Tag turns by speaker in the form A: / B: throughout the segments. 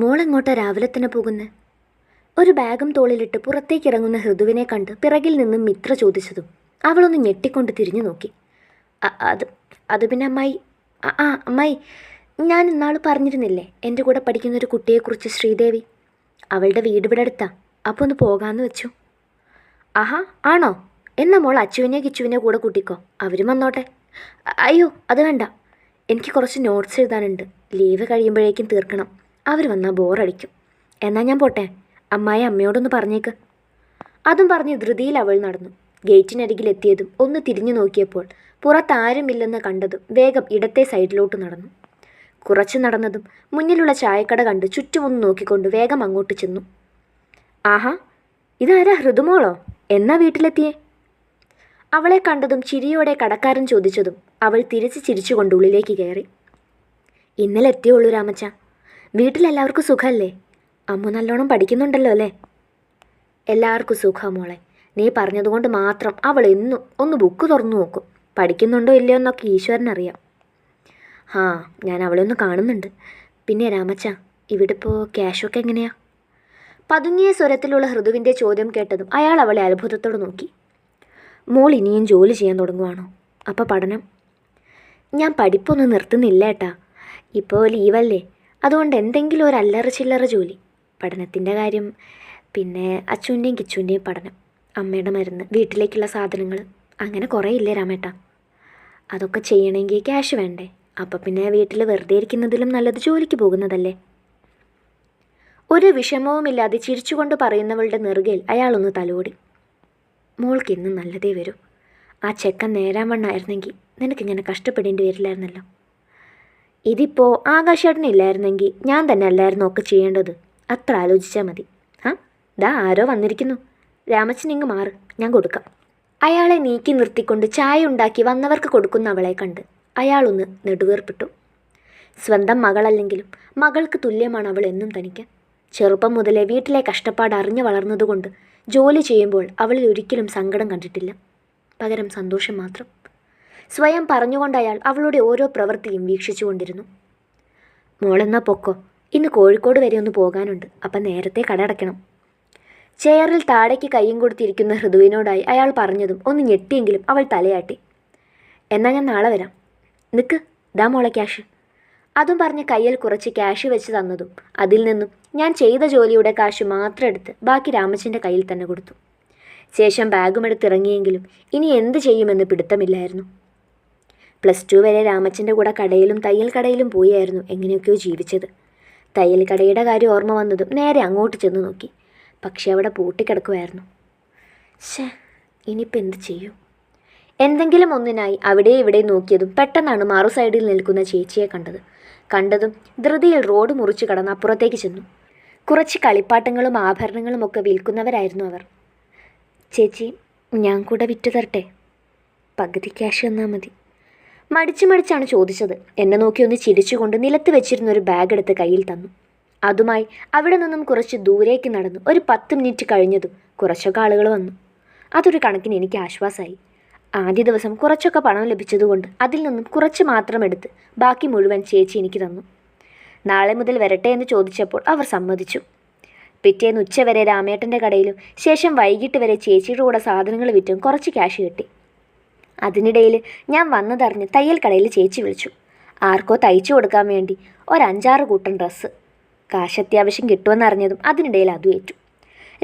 A: മോളെങ്ങോട്ടാ രാവിലെ തന്നെ പോകുന്നത് ഒരു ബാഗും തോളിലിട്ട് പുറത്തേക്ക് ഇറങ്ങുന്ന ഹൃദുവിനെ കണ്ട് പിറകിൽ നിന്നും മിത്ര ചോദിച്ചതും അവളൊന്ന് ഞെട്ടിക്കൊണ്ട് തിരിഞ്ഞു നോക്കി. "അ- അത് അത് പിന്നെ അമ്മായി ആ അമ്മായി ഞാൻ ഇന്നാൾ പറഞ്ഞിരുന്നില്ലേ എന്റെ കൂടെ പഠിക്കുന്ന ഒരു കുട്ടിയെക്കുറിച്ച് ശ്രീദേവി? അവളുടെ വീട് ഇവിടെ അടുത്താ അപ്പോൾ ഒന്ന് പോകാമെന്ന് വെച്ചു. ആഹാ ആണോ? എന്നാ മോൾ അച്ചുവിനെ കിച്ചുവിനെ കൂടെ കൂട്ടിക്കോ അവരും വന്നോട്ടെ. അയ്യോ അത് വേണ്ട. എനിക്ക് കുറച്ച് നോട്ട്സ് എഴുതാനുണ്ട്. ലീവ് കഴിയുമ്പോഴേക്കും തീർക്കണം. അവർ വന്നാൽ ബോറടിക്കും. എന്നാൽ ഞാൻ പോട്ടെ? അമ്മായി അമ്മയോടൊന്ന് പറഞ്ഞേക്ക്. അതും പറഞ്ഞ് ധൃതിയിൽ അവൾ നടന്നു. ഗേറ്റിനരികിലെത്തിയതും ഒന്ന് തിരിഞ്ഞു നോക്കിയപ്പോൾ പുറത്താരുമില്ലെന്ന് കണ്ടതും വേഗം ഇടത്തെ സൈഡിലോട്ട് നടന്നു. കുറച്ച് നടന്നതും മുന്നിലുള്ള ചായക്കട കണ്ട് ചുറ്റുമൊന്ന് നോക്കിക്കൊണ്ട് വേഗം അങ്ങോട്ട് ചെന്നു. ആഹാ ഇതാരാ ഹൃദുമോളോ? എന്നാ വീട്ടിലെത്തിയേ? അവളെ കണ്ടതും ചിരിയോടെ കടക്കാരൻ ചോദിച്ചതും അവൾ തിരിച്ച് ചിരിച്ചുകൊണ്ട് ഉള്ളിലേക്ക് കയറി. ഇന്നലെ എത്തിയുള്ളൂ രാമച്ച. വീട്ടിലെല്ലാവർക്കും സുഖമല്ലേ അമ്മ നല്ലോണം പഠിക്കുന്നുണ്ടല്ലോ അല്ലേ? എല്ലാവർക്കും സുഖം മോളെ. നീ പറഞ്ഞതുകൊണ്ട് മാത്രം അവൾ എന്നും ഒന്ന് ബുക്ക് തുറന്നു നോക്കും. പഠിക്കുന്നുണ്ടോ ഇല്ലയോ എന്നൊക്കെ ഈശ്വരനറിയാം. ആ ഞാൻ അവളെ ഒന്ന് കാണുന്നുണ്ട്. പിന്നെ രാമച്ച ഇവിടെ ഇപ്പോൾ ക്യാഷൊക്കെ എങ്ങനെയാ? പതുങ്ങിയ സ്വരത്തിലുള്ള ഹൃദുവിന്റെ ചോദ്യം കേട്ടതും അയാൾ അവളെ അത്ഭുതത്തോടെ നോക്കി. മോൾ ഇനിയും ജോലി ചെയ്യാൻ തുടങ്ങുവാണോ? അപ്പോൾ പഠനം? ഞാൻ പഠിപ്പൊന്നും നിർത്തുന്നില്ല ഏട്ടാ. ഇപ്പോൾ ലീവല്ലേ? അതുകൊണ്ട് എന്തെങ്കിലും ഒരു അല്ലറ ചില്ലറ ജോലി. പഠനത്തിന്റെ കാര്യം പിന്നെ അച്ഛന്റെയും കിച്ചുവിന്റെയും പഠനം അമ്മയുടെ മരുന്ന് വീട്ടിലേക്കുള്ള സാധനങ്ങൾ അങ്ങനെ കുറേ ഇല്ലേ രാമേട്ട. അതൊക്കെ ചെയ്യണമെങ്കിൽ ക്യാഷ് വേണ്ടേ? അപ്പം പിന്നെ വീട്ടിൽ വെറുതെ ഇരിക്കുന്നതിലും നല്ലത് ജോലിക്ക് പോകുന്നതല്ലേ? ഒരു വിഷമവുമില്ലാതെ ചിരിച്ചുകൊണ്ട് പറയുന്നവളുടെ നെറുകയിൽ അയാളൊന്ന് തലോടി. മോൾക്ക് ഇന്ന് നല്ലതേ വരൂ. ആ ചെക്കൻ നേരാൻ വണ്ണായിരുന്നെങ്കിൽ നിനക്കിങ്ങനെ കഷ്ടപ്പെടേണ്ടി വരില്ലായിരുന്നല്ലോ. ഇതിപ്പോൾ ആകാശേട്ടനില്ലായിരുന്നെങ്കിൽ ഞാൻ തന്നെ അല്ലായിരുന്നു ഒക്കെ ചെയ്യേണ്ടത്? അത്ര ആലോചിച്ചാൽ മതി. ആ ദാ ആരോ വന്നിരിക്കുന്നു. രാമച്ചൻ ഇങ്ങ് മാറ് ഞാൻ കൊടുക്കാം. അയാളെ നീക്കി നിർത്തിക്കൊണ്ട് ചായ ഉണ്ടാക്കി വന്നവർക്ക് കൊടുക്കുന്ന അവളെ കണ്ട് അയാളൊന്ന് നെടുവേർപ്പെട്ടു. സ്വന്തം മകളല്ലെങ്കിലും മകൾക്ക് തുല്യമാണ് അവൾ എന്നും തനിക്ക്. ചെറുപ്പം മുതലേ വീട്ടിലെ കഷ്ടപ്പാട് അറിഞ്ഞു വളർന്നതുകൊണ്ട് ജോലി ചെയ്യുമ്പോൾ അവളിൽ ഒരിക്കലും സങ്കടം കണ്ടിട്ടില്ല. പകരം സന്തോഷം മാത്രം. സ്വയം പറഞ്ഞുകൊണ്ട് അയാൾ അവളുടെ ഓരോ പ്രവൃത്തിയും വീക്ഷിച്ചുകൊണ്ടിരുന്നു. മോളെന്നാ പൊക്കോ ഇന്ന് കോഴിക്കോട് വരെ ഒന്ന് പോകാനുണ്ട് അപ്പം നേരത്തെ കടയടയ്ക്കണം. ചെയറിൽ താഴേക്ക് കൈയും കൊടുത്തിരിക്കുന്ന ഹൃദുവിനോടായി അയാൾ പറഞ്ഞതും ഒന്ന് ഞെട്ടിയെങ്കിലും അവൾ തലയാട്ടി. എന്നാൽ ഞാൻ നാളെ വരാം. നിൽക്ക് ദാ മോളെ ക്യാഷ്. അതും പറഞ്ഞ് കയ്യിൽ കുറച്ച് ക്യാഷ് വെച്ച് തന്നതും അതിൽ നിന്നും ഞാൻ ചെയ്ത ജോലിയുടെ കാശ് മാത്രം എടുത്ത് ബാക്കി രാമച്ചന്റെ കയ്യിൽ തന്നെ കൊടുത്തു. ശേഷം ബാഗുമെടുത്തിറങ്ങിയെങ്കിലും ഇനി എന്ത് ചെയ്യുമെന്ന് പിടുത്തമില്ലായിരുന്നു. പ്ലസ് ടു വരെ രാമച്ചന്റെ കൂടെ കടയിലും തയ്യൽ കടയിലും പോയായിരുന്നു എങ്ങനെയൊക്കെയോ ജീവിച്ചത്. തയ്യൽ കടയുടെ കാര്യം ഓർമ്മ വന്നതും നേരെ അങ്ങോട്ട് ചെന്ന് നോക്കി. പക്ഷേ അവിടെ പൂട്ടിക്കിടക്കുമായിരുന്നു ഷേ ഇനിയിപ്പോൾ എന്ത് ചെയ്യും? എന്തെങ്കിലും ഒന്നിനായി അവിടെ ഇവിടെ നോക്കിയതും പെട്ടെന്നാണ് മാറു സൈഡിൽ നിൽക്കുന്ന ചേച്ചിയെ കണ്ടത്. കണ്ടതും ധൃതിയിൽ റോഡ് മുറിച്ച് കടന്ന് അപ്പുറത്തേക്ക് ചെന്നു. കുറച്ച് കളിപ്പാട്ടങ്ങളും ആഭരണങ്ങളും ഒക്കെ വിൽക്കുന്നവരായിരുന്നു അവർ. ചേച്ചി ഞാൻ കൂടെ വിറ്റു തരട്ടെ? പകുതി ക്യാഷ് തന്നാൽ മതി. മടിച്ചു മടിച്ചാണ് ചോദിച്ചത്. എന്നെ നോക്കി ഒന്ന് ചിരിച്ചുകൊണ്ട് നിലത്ത് വെച്ചിരുന്ന ഒരു ബാഗ് എടുത്ത് കയ്യിൽ തന്നു. അതുമായി അവിടെ നിന്നും കുറച്ച് ദൂരേക്ക് നടന്നു. ഒരു പത്ത് മിനിറ്റ് കഴിഞ്ഞതും കുറച്ചൊക്കെ ആളുകൾ വന്നു. അതൊരു കണക്കിന് എനിക്ക് ആശ്വാസമായി ആദ്യ ദിവസം കുറച്ചൊക്കെ പണം ലഭിച്ചതുകൊണ്ട് അതിൽ നിന്നും കുറച്ച് മാത്രം എടുത്ത് ബാക്കി മുഴുവൻ ചേച്ചി എനിക്ക് തന്നു. നാളെ മുതൽ വരട്ടെ എന്ന് ചോദിച്ചപ്പോൾ അവർ സമ്മതിച്ചു. പിറ്റേന്ന് ഉച്ചവരെ രാമേട്ടന്റെ കടയിലും ശേഷം വൈകിട്ട് വരെ ചേച്ചിയുടെ കൂടെ സാധനങ്ങൾ വിറ്റും കുറച്ച് ക്യാഷ് കിട്ടി. അതിനിടയിൽ ഞാൻ വന്നതറിഞ്ഞ് തയ്യൽ കടയിൽ ചേച്ചി വിളിച്ചു. ആർക്കോ തയ്ച്ചു കൊടുക്കാൻ വേണ്ടി ഒരഞ്ചാറ് കൂട്ടം ഡ്രസ്സ്. കാശ് അത്യാവശ്യം കിട്ടുമെന്നറിഞ്ഞതും അതിനിടയിൽ അതും ഏറ്റു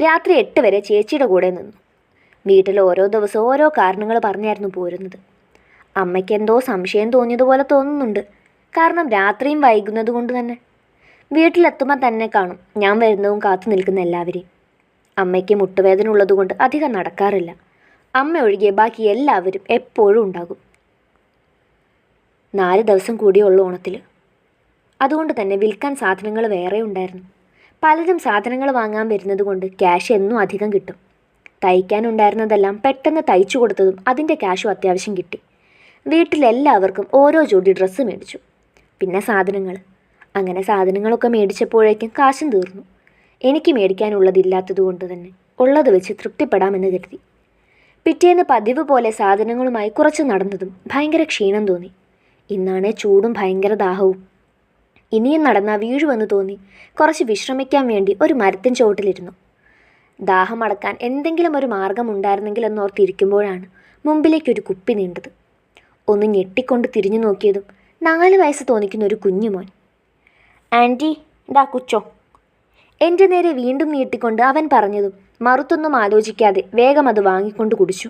A: രാത്രി എട്ട് വരെ ചേച്ചിയുടെ കൂടെ നിന്നു. വീട്ടിൽ ഓരോ ദിവസവും ഓരോ കാരണങ്ങൾ പറഞ്ഞായിരുന്നു പോരുന്നത്. അമ്മയ്ക്ക് എന്തോ സംശയം തോന്നിയതുപോലെ തോന്നുന്നുണ്ട്. കാരണം രാത്രിയും വൈകുന്നത് കൊണ്ട് തന്നെ. വീട്ടിലെത്തുമ്പോൾ തന്നെ കാണും. ഞാൻ വരുന്നതും കാത്തു നിൽക്കുന്ന എല്ലാവരെയും. അമ്മയ്ക്ക് മുട്ടുവേദന ഉള്ളതുകൊണ്ട് അധികം നടക്കാറില്ല. അമ്മ ഒഴികെ ബാക്കി എല്ലാവരും എപ്പോഴും ഉണ്ടാകും. നാല് ദിവസം കൂടിയുള്ള ഓണത്തിൽ. അതുകൊണ്ട് തന്നെ വിൽക്കാൻ സാധനങ്ങൾ വേറെ ഉണ്ടായിരുന്നു. പലരും സാധനങ്ങൾ വാങ്ങാൻ വരുന്നത് കൊണ്ട് ക്യാഷ് എന്നും അധികം കിട്ടും. തയ്ക്കാനുണ്ടായിരുന്നതെല്ലാം പെട്ടെന്ന് തയ്ച്ചു കൊടുത്തതും അതിന്റെ ക്യാഷും അത്യാവശ്യം കിട്ടി. വീട്ടിലെല്ലാവർക്കും ഓരോ ജോഡി ഡ്രസ്സ് മേടിച്ചു. പിന്നെ സാധനങ്ങൾ. അങ്ങനെ സാധനങ്ങളൊക്കെ മേടിച്ചപ്പോഴേക്കും കാശും തീർന്നു. എനിക്ക് മേടിക്കാനുള്ളതില്ലാത്തത് കൊണ്ട് തന്നെ ഉള്ളത് വെച്ച് തൃപ്തിപ്പെടാമെന്ന് കരുതി. പിറ്റേന്ന് പതിവ് പോലെ സാധനങ്ങളുമായി കുറച്ച് നടന്നതും ഭയങ്കര ക്ഷീണം തോന്നി. ഇന്നാണേ ചൂടും ഭയങ്കര ദാഹവും. ഇനിയും നടന്നാൽ വീഴുവെന്ന് തോന്നി. കുറച്ച് വിശ്രമിക്കാൻ വേണ്ടി ഒരു മരത്തിൻ ചുവട്ടിലിരുന്നു. ദാഹമടക്കാൻ എന്തെങ്കിലും ഒരു മാർഗമുണ്ടായിരുന്നെങ്കിൽ എന്നോർത്തിരിക്കുമ്പോഴാണ് മുമ്പിലേക്കൊരു കുപ്പി നീണ്ടത്. ഒന്ന് ഞെട്ടിക്കൊണ്ട് തിരിഞ്ഞു നോക്കിയതും നാല് വയസ്സ് തോന്നിക്കുന്ന ഒരു കുഞ്ഞുമോൻ. ആന്റി ഡാ കുച്ചോ. എന്റെ നേരെ വീണ്ടും നീട്ടിക്കൊണ്ട് അവൻ പറഞ്ഞതും മറുത്തൊന്നും ആലോചിക്കാതെ വേഗം അത് വാങ്ങിക്കൊണ്ട് കുടിച്ചു.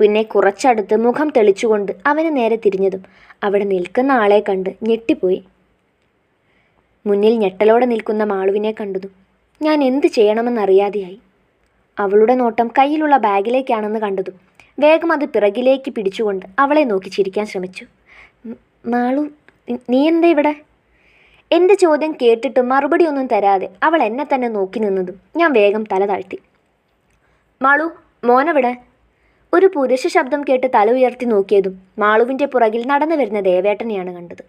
A: പിന്നെ കുറച്ചടുത്ത് മുഖം തെളിച്ചുകൊണ്ട് അവന് നേരെ തിരിഞ്ഞതും അവിടെ നിൽക്കുന്ന ആളെ കണ്ട് ഞെട്ടിപ്പോയി. മുന്നിൽ ഞെട്ടലോടെ നിൽക്കുന്ന മാളുവിനെ കണ്ടതും ഞാൻ എന്ത് ചെയ്യണമെന്നറിയാതെയായി. അവളുടെ നോട്ടം കയ്യിലുള്ള ബാഗിലേക്കാണെന്ന് കണ്ടതും വേഗം അത് പിറകിലേക്ക് പിടിച്ചുകൊണ്ട് അവളെ നോക്കി ചിരിക്കാൻ ശ്രമിച്ചു. "മ- മാളു നീ എന്താ ഇവിടെ? എന്റെ ചോദ്യം കേട്ടിട്ട് മറുപടി ഒന്നും തരാതെ അവൾ എന്നെ തന്നെ നോക്കി നിന്നതും ഞാൻ വേഗം തല താഴ്ത്തി. മാളു മോനവിടെ? ഒരു പുരുഷ ശബ്ദം കേട്ട് തല ഉയർത്തി നോക്കിയതും മാളുവിന്റെ പുറകിൽ നടന്നു വരുന്ന ദേവേട്ടനെയാണ് കണ്ടത്.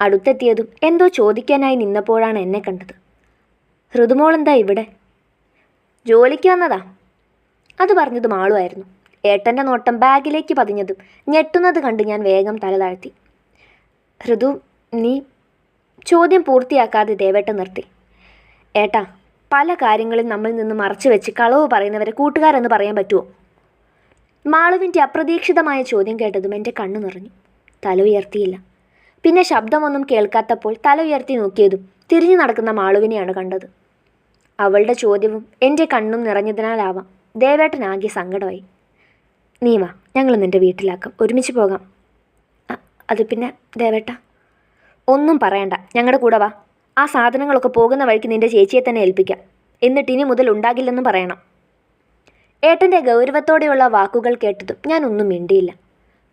A: അടുത്തെത്തിയതും എന്തോ ചോദിക്കാനായി നിന്നപ്പോഴാണ് എന്നെ കണ്ടത്. ഹൃദുമോളെന്താ ഇവിടെ? ജോലിക്ക് വന്നതാ. അത് പറഞ്ഞത് മാളുമായിരുന്നു ഏട്ടന്റെ നോട്ടം ബാഗിലേക്ക് പതിഞ്ഞതും ഞെട്ടുന്നത് കണ്ട് ഞാൻ വേഗം തല താഴ്ത്തി. ഹൃദു നീ ചോദ്യം പൂർത്തിയാക്കാതെ ദേവേട്ട നിർത്തി. ഏട്ടാ പല കാര്യങ്ങളും നമ്മിൽ നിന്ന് മറച്ചു വെച്ച് കളവ് പറയുന്നവരെ കൂട്ടുകാരെന്ന് പറയാൻ പറ്റുമോ മാളുവിന്റെ അപ്രതീക്ഷിതമായ ചോദ്യം കേട്ടതും എന്റെ കണ്ണു നിറഞ്ഞു. തല ഉയർത്തിയില്ല. പിന്നെ ശബ്ദമൊന്നും കേൾക്കാത്തപ്പോൾ തല ഉയർത്തി നോക്കിയതും തിരിഞ്ഞു നടക്കുന്ന മാളുവിനെയാണ് കണ്ടത്. അവളുടെ ചോദ്യവും എന്റെ കണ്ണും നിറഞ്ഞതിനാലാവാം ദേവേട്ടൻ ആകെ സങ്കടമായി. നീ വാ ഞങ്ങൾ നിന്റെ വീട്ടിലാക്കാം. ഒരുമിച്ച് പോകാം. അത് പിന്നെ ദേവേട്ട? ഒന്നും പറയണ്ട. ഞങ്ങളുടെ കൂടെ വാ. ആ സാധനങ്ങളൊക്കെ പോകുന്ന വഴിക്ക് നിന്റെ ചേച്ചിയെ തന്നെ ഏൽപ്പിക്കാം. എന്നിട്ട് ഇനി മുതൽ ഉണ്ടാകില്ലെന്നും പറയണം. ഏട്ടന്റെ ഗൗരവത്തോടെയുള്ള വാക്കുകൾ കേട്ടതും ഞാൻ ഒന്നും മിണ്ടിയില്ല.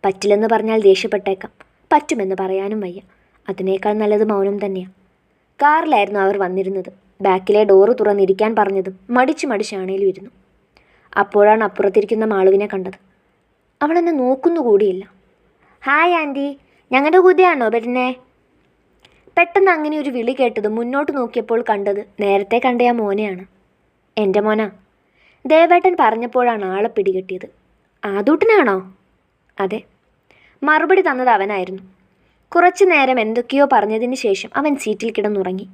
A: പറ്റില്ലെന്ന് പറഞ്ഞാൽ ദേഷ്യപ്പെട്ടേക്കാം. പറ്റുമെന്ന് പറയാനും വയ്യ. അതിനേക്കാൾ നല്ലത് മൗനം തന്നെയാണ് കാറിലായിരുന്നു അവർ വന്നിരുന്നത്. ബാക്കിലെ ഡോറ് തുറന്നിരിക്കാൻ പറഞ്ഞതും മടിച്ച് മടിച്ചാണേലും ഇരുന്നു. അപ്പോഴാണ് അപ്പുറത്തിരിക്കുന്ന മാളുവിനെ കണ്ടത്. അവളെന്നെ നോക്കുന്നു നോക്കുന്നുകൂടിയില്ല. ഹായ് ആന്റി ഞങ്ങളുടെ കൂടെയാണോ വരുന്നേ? പെട്ടെന്ന് അങ്ങനെ ഒരു വിളി കേട്ടത് മുന്നോട്ട് നോക്കിയപ്പോൾ കണ്ടത് നേരത്തെ കണ്ട ആ മോനെയാണ്. എന്റെ മോന ദേവേട്ടൻ പറഞ്ഞപ്പോഴാണ് ആളെ പിടികിട്ടിയത്. ആദൂട്ടനാണോ? അതെ. മറുപടി തന്നത് അവനായിരുന്നു. കുറച്ചു നേരം എന്തൊക്കെയോ പറഞ്ഞതിന് ശേഷം അവൻ സീറ്റിൽ കിടന്നുറങ്ങി.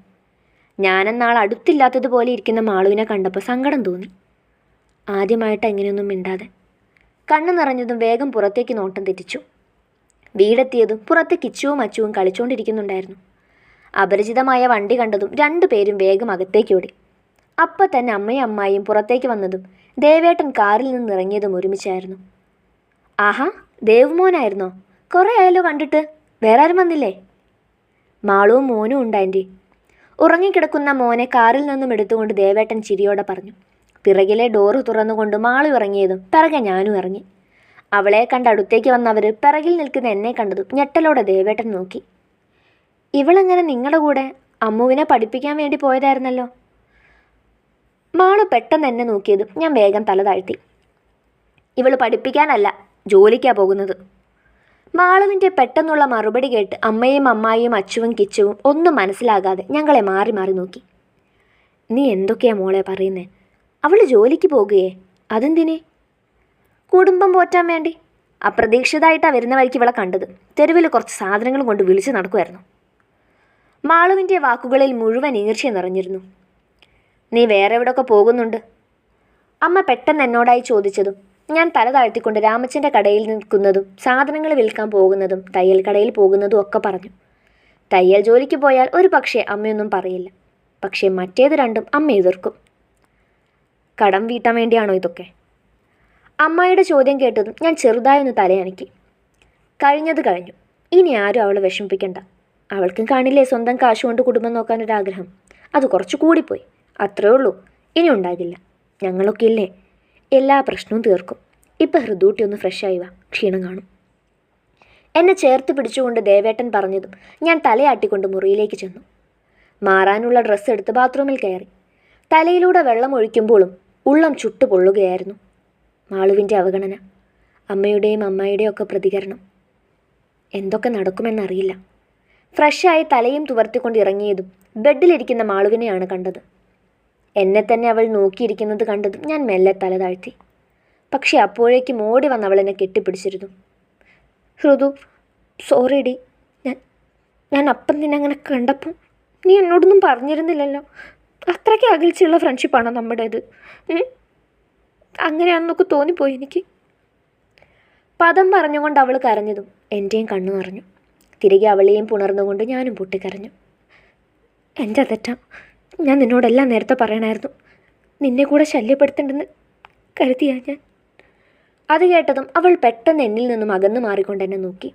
A: ഞാനെന്നാൾ അടുത്തില്ലാത്തതുപോലെ ഇരിക്കുന്ന മാളുവിനെ കണ്ടപ്പോൾ സങ്കടം തോന്നി. ആദ്യമായിട്ട് എങ്ങനെയൊന്നും മിണ്ടാതെ. കണ്ണു നിറഞ്ഞതും വേഗം പുറത്തേക്ക് നോട്ടം തെറ്റിച്ചു. വീടെത്തിയതും പുറത്ത് കിച്ചുവും അച്ചുവും കളിച്ചുകൊണ്ടിരിക്കുന്നുണ്ടായിരുന്നു അപരിചിതമായ വണ്ടി കണ്ടതും രണ്ടുപേരും വേഗം അകത്തേക്കോടി അപ്പം തന്നെ അമ്മയും അമ്മായിയും പുറത്തേക്ക് വന്നതും ദേവേട്ടൻ കാറിൽ നിന്ന് ഇറങ്ങിയതും ഒരുമിച്ചായിരുന്നു. ആഹാ ദേവുമോനായിരുന്നോ? കുറേ ആയാലോ കണ്ടിട്ട്. വേറെ ആരും വന്നില്ലേ? മാളവും മോനും ഉണ്ടാന്റെ ഉറങ്ങിക്കിടക്കുന്ന മോനെ കാറിൽ നിന്നും എടുത്തുകൊണ്ട് ദേവേട്ടൻ ചിരിയോടെ പറഞ്ഞു. പിറകിലെ ഡോറ് തുറന്നുകൊണ്ട് മാളു ഇറങ്ങിയതും പിറകെ ഞാനും ഇറങ്ങി. അവളെ കണ്ട് അടുത്തേക്ക് വന്നവർ പിറകിൽ നിൽക്കുന്ന എന്നെ കണ്ടതും ഞെട്ടലോടെ ദേവേട്ടൻ നോക്കി. ഇവളെങ്ങനെ നിങ്ങളുടെ കൂടെ അമ്മുവിനെ പഠിപ്പിക്കാൻ വേണ്ടി പോയതായിരുന്നല്ലോ? മാളു പെട്ടെന്ന് എന്നെ നോക്കിയത് ഞാൻ വേഗം തല താഴ്ത്തി. ഇവൾ പഠിപ്പിക്കാനല്ല ജോലിക്കാ പോകുന്നത്. മാളുവിന്റെ പെട്ടെന്നുള്ള മറുപടി കേട്ട് അമ്മയും അമ്മായിയും അച്ചുവും കിച്ചുവും ഒന്നും മനസ്സിലാകാതെ ഞങ്ങളെ മാറി മാറി നോക്കി. നീ എന്തൊക്കെയാ മോളെ പറയുന്നേ? അവൾ ജോലിക്ക് പോകുകയെ? അതെന്തിനെ? കുടുംബം പോറ്റാൻ വേണ്ടി? അപ്രതീക്ഷിതമായിട്ടാണ് വരുന്ന വഴിക്ക് ഇവളെ കണ്ടത്. തെരുവിൽ കുറച്ച് സാധനങ്ങളും കൊണ്ട് വിളിച്ച് നടക്കുമായിരുന്നു മാളുവിന്റെ വാക്കുകളിൽ മുഴുവൻ ഈർഷ്യ നിറഞ്ഞിരുന്നു. നീ വേറെ എവിടെയൊക്കെ പോകുന്നുണ്ട്? അമ്മ പെട്ടെന്ന് എന്നോടായി ചോദിച്ചതും ഞാൻ തല താഴ്ത്തിക്കൊണ്ട് രാമച്ചന്റെ കടയിൽ നിൽക്കുന്നതും സാധനങ്ങൾ വിൽക്കാൻ പോകുന്നതും തയ്യൽ കടയിൽ പോകുന്നതും ഒക്കെ പറഞ്ഞു. തയ്യൽ ജോലിക്ക് പോയാൽ ഒരു പക്ഷേ അമ്മയൊന്നും പറയില്ല. പക്ഷേ മറ്റേത് രണ്ടും അമ്മ എതിർക്കും. കടം വീട്ടാൻ വേണ്ടിയാണോ ഇതൊക്കെ? അമ്മയുടെ ചോദ്യം കേട്ടതും ഞാൻ ചെറുതായൊന്ന് തലയണക്കി കഴിഞ്ഞത് കഴിഞ്ഞു. ഇനി ആരും അവളെ വിഷമിപ്പിക്കണ്ട. അവൾക്കും കാണില്ലേ സ്വന്തം കാശ് കൊണ്ട് കുടുംബം നോക്കാനൊരാഗ്രഹം അത് കുറച്ച് കൂടിപ്പോയി. അത്രേ ഉള്ളൂ. ഇനി ഉണ്ടാകില്ല. ഞങ്ങളൊക്കെ ഇല്ലേ? എല്ലാ പ്രശ്നവും തീർക്കും. ഇപ്പം ഹൃദൂട്ടി ഒന്ന് ഫ്രഷായി വാ. ക്ഷീണം കാണും. എന്നെ ചേർത്ത് പിടിച്ചുകൊണ്ട് ദേവേട്ടൻ പറഞ്ഞതും ഞാൻ തലയാട്ടിക്കൊണ്ട് മുറിയിലേക്ക് ചെന്നു. മാറാനുള്ള ഡ്രസ്സ് എടുത്ത് ബാത്റൂമിൽ കയറി. തലയിലൂടെ വെള്ളം ഒഴിക്കുമ്പോഴും ഉള്ളം ചുട്ടു പൊള്ളുകയായിരുന്നു. മാളുവിന്റെ അവഗണന. അമ്മയുടെയും അമ്മായിയുടെയും ഒക്കെ പ്രതികരണം. എന്തൊക്കെ നടക്കുമെന്നറിയില്ല. ഫ്രഷായി തലയും തുവർത്തിക്കൊണ്ട് ഇറങ്ങിയതും ബെഡിലിരിക്കുന്ന മാളുവിനെയാണ് കണ്ടത്. എന്നെ തന്നെ അവൾ നോക്കിയിരിക്കുന്നത് കണ്ടതും ഞാൻ മെല്ലെ തല താഴ്ത്തി. പക്ഷെ അപ്പോഴേക്കും ഓടി വന്ന് അവൾ എന്നെ കെട്ടിപ്പിടിച്ചിരുന്നു. ഹൃദു സോറി ഡി ഞാൻ ഞാൻ അപ്പം നിന്നെ അങ്ങനെ കണ്ടപ്പം നീ എന്നോടൊന്നും പറഞ്ഞിരുന്നില്ലല്ലോ. അത്രയ്ക്ക് അകൽച്ചയുള്ള ഫ്രണ്ട്ഷിപ്പാണോ നമ്മുടേത്? അങ്ങനെയാണെന്നൊക്കെ തോന്നിപ്പോയി എനിക്ക്. പദം പറഞ്ഞുകൊണ്ട് അവൾ കരഞ്ഞതും എന്റെയും കണ്ണു നിറഞ്ഞു. തിരികെ അവളെയും പുണർന്നുകൊണ്ട് ഞാനും പൊട്ടിക്കരഞ്ഞു. എന്റെ തെറ്റാം. ഞാൻ നിന്നോടെല്ലാം നേരത്തെ പറയണമായിരുന്നു നിന്നെ കൂടെ ശല്യപ്പെടുത്തണ്ടെന്ന് കരുതിയാ ഞാൻ. അത് കേട്ടതും അവൾ പെട്ടെന്ന് എന്നിൽ നിന്നും അകന്നു മാറിക്കൊണ്ട് എന്നെ നോക്കി.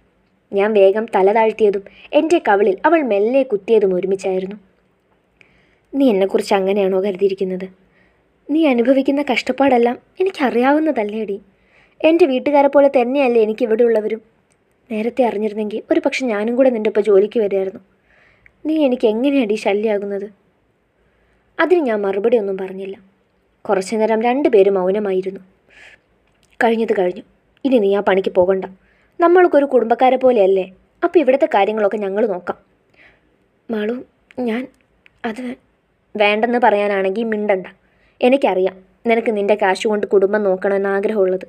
A: ഞാൻ വേഗം തല താഴ്ത്തിയതും എന്റെ കവിളിൽ അവൾ മെല്ലെ കുത്തിയതും ഒരുമിച്ചായിരുന്നു. നീ എന്നെക്കുറിച്ച് അങ്ങനെയാണോ കരുതിയിരിക്കുന്നത്? നീ അനുഭവിക്കുന്ന കഷ്ടപ്പാടെല്ലാം എനിക്കറിയാവുന്നതല്ലേടി. എന്റെ വീട്ടുകാരെ പോലെ തന്നെയല്ലേ എനിക്ക് ഇവിടെ ഉള്ളവരും നേരത്തെ അറിഞ്ഞിരുന്നെങ്കിൽ ഒരു പക്ഷെ ഞാനും കൂടെ നിന്റെ ഒപ്പം ജോലിക്ക് വരികയായിരുന്നു നീ എനിക്ക് എങ്ങനെയാടി ശല്യമാകുന്നത് അതിന് ഞാൻ മറുപടി ഒന്നും പറഞ്ഞില്ല. കുറച്ചു നേരം രണ്ടുപേരും മൗനമായിരുന്നു. കഴിഞ്ഞത് കഴിഞ്ഞു. ഇനി നീ ആ പണിക്ക് പോകണ്ട. നമ്മൾക്കൊരു കുടുംബക്കാരെ പോലെയല്ലേ. അപ്പോൾ ഇവിടുത്തെ കാര്യങ്ങളൊക്കെ ഞങ്ങൾ നോക്കാം. മാളു ഞാൻ അത് വേണ്ടെന്ന് പറയാനാണെങ്കിൽ മിണ്ടണ്ട. എനിക്കറിയാം നിനക്ക് നിന്റെ കാശ് കൊണ്ട് കുടുംബം നോക്കണമെന്ന് ആഗ്രഹമുള്ളത്.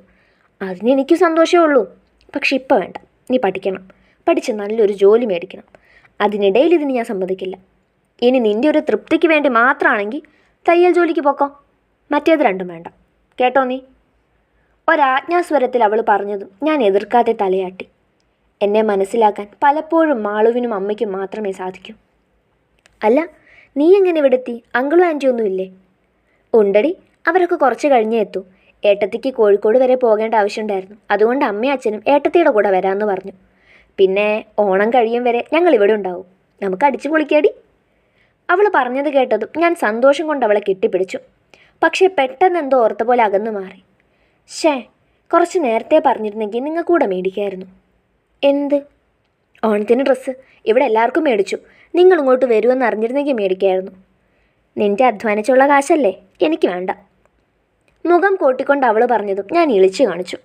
A: അതിന് എനിക്ക് സന്തോഷമേ ഉള്ളൂ. പക്ഷെ ഇപ്പോൾ വേണ്ട. നീ പഠിക്കണം. പഠിച്ച് നല്ലൊരു ജോലി മേടിക്കണം. അതിനിടയിൽ ഇതിന് ഞാൻ സമ്മതിക്കില്ല. ഇനി നിന്റെ ഒരു തൃപ്തിക്ക് വേണ്ടി മാത്രമാണെങ്കിൽ തയ്യൽ ജോലിക്ക് പോക്കോ? മറ്റേത് രണ്ടും വേണ്ട. കേട്ടോ നീ? ഒരാജ്ഞാസ്വരത്തിൽ അവൾ പറഞ്ഞതും ഞാൻ എതിർക്കാതെ തലയാട്ടി. എന്നെ മനസ്സിലാക്കാൻ പലപ്പോഴും മാളുവിനും അമ്മയ്ക്കും മാത്രമേ സാധിക്കൂ. അല്ല നീ എങ്ങനെ ഇവിടെത്തി? അങ്കിളും ആന്റിയൊന്നും ഇല്ലേ ഉണ്ടടി അവരൊക്കെ കുറച്ച് കഴിഞ്ഞേ എത്തൂ. ഏട്ടത്തിക്ക് കോഴിക്കോട് വരെ പോകേണ്ട ആവശ്യമുണ്ടായിരുന്നു. അതുകൊണ്ട് അമ്മയും അച്ഛനും ഏട്ടത്തിയുടെ കൂടെ വരാമെന്ന് പറഞ്ഞു. പിന്നെ ഓണം കഴിയും വരെ ഞങ്ങൾ ഇവിടെ ഉണ്ടാവും. നമുക്ക് അടിച്ചു പൊളിക്കാടി. അവൾ പറഞ്ഞത് കേട്ടതും ഞാൻ സന്തോഷം കൊണ്ട് അവളെ കെട്ടിപ്പിടിച്ചു. പക്ഷേ പെട്ടെന്ന് എന്തോ ഓർത്ത പോലെ അകന്നു മാറി. ഷേ കുറച്ച് നേരത്തെ പറഞ്ഞിരുന്നെങ്കിൽ നിങ്ങൾ കൂടെ മേടിക്കായിരുന്നു. എന്ത്? ഓണത്തിന് ഡ്രസ്സ്. ഇവിടെ എല്ലാവർക്കും മേടിച്ചു. നിങ്ങൾ ഇങ്ങോട്ട് വരുമെന്ന് അറിഞ്ഞിരുന്നെങ്കിൽ മേടിക്കായിരുന്നു. നിന്റെ അധ്വാനിച്ചുള്ള കാശല്ലേ? എനിക്ക് വേണ്ട. മുഖം കോട്ടിക്കൊണ്ട് അവൾ പറഞ്ഞതും ഞാൻ ഇളിച്ചു കാണിച്ചു.